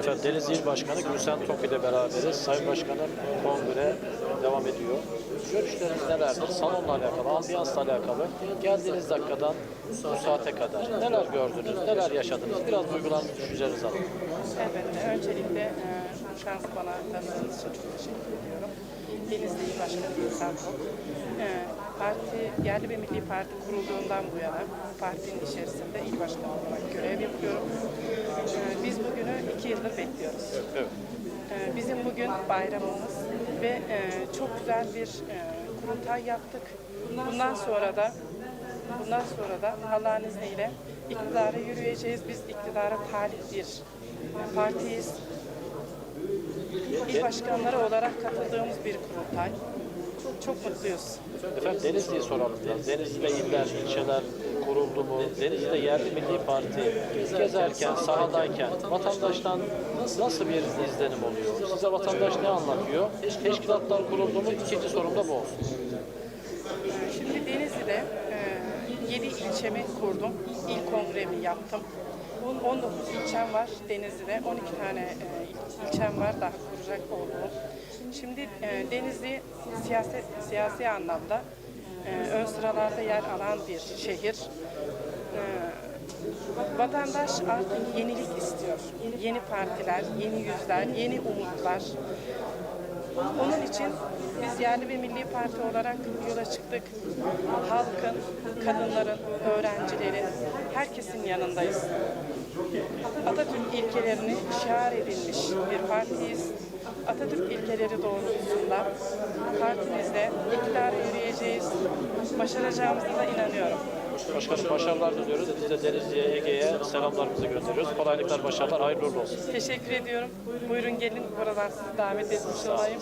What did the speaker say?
Efendim Denizli İl Başkanı Gülsen Tok ile beraberiz. Sayın Başkanım kongre devam ediyor. Görüşleriniz nelerdir? Salonla alakalı, ambiyansla alakalı. Geldiğiniz dakikadan bu saate kadar neler gördünüz, neler yaşadınız? Biraz duygularınızı, düşüncelerinizi alın. Elbette. Öncelikle e, bu şansı bana tanıdığınız için çok teşekkür ediyorum. Denizli İl Başkanı Gülsen Tok. E, parti, yerli ve milli parti kurulduğundan bu yana partinin içerisinde il başkanı olarak görev yapıyorum. E, biz bugünü iki yıldır bekliyoruz. Evet. E, bizim bugün bayramımız ve e, çok güzel bir e, kurultay yaptık. Bundan sonra da bundan sonra da Allah'ın izniyle iktidara yürüyeceğiz. Biz iktidara talip bir e, partiyiz. İl başkanları olarak katıldığımız bir kurultay. Çok mutluyuz. Efendim Denizli'yi soralım biraz. Denizli'de iller, ilçeler kuruldu mu? Denizli'de yerli milli parti gezerken, sahadayken vatandaştan nasıl bir izlenim oluyor? Size vatandaş ne anlatıyor? Teşkilatlar kuruldu mu? İkinci sorum da bu olsun. Şimdi Denizli'de e, 7 ilçemi kurdum. İl kongremi yaptım. 19 ilçem var Denizli'de. 12 tane e, il- ilçem var daha kuracak olduğum. Şimdi e, Denizli siyaset, siyasi anlamda e, ön sıralarda yer alan bir şehir. E, Vatandaş artık yenilik istiyor. Yeni partiler, yeni yüzler, yeni umutlar. Onun için biz yerli ve milli parti olarak yola çıktık. Halkın, kadınların, öğrencilerin, herkesin yanındayız. Atatürk ilkelerini şiar edilmiş bir partiyiz. Atatürk ilkeleri doğrultusunda partimizde iktidara yürüyeceğiz. Başaracağımıza da inanıyorum. Başkanım başarılar diliyoruz. Biz de Denizli'ye, Ege'ye selamlarımızı gönderiyoruz. Kolaylıklar, başarılar, hayırlı uğurlu olsun. Teşekkür ediyorum. Buyurun gelin buradan sizi davet etmiş olayım.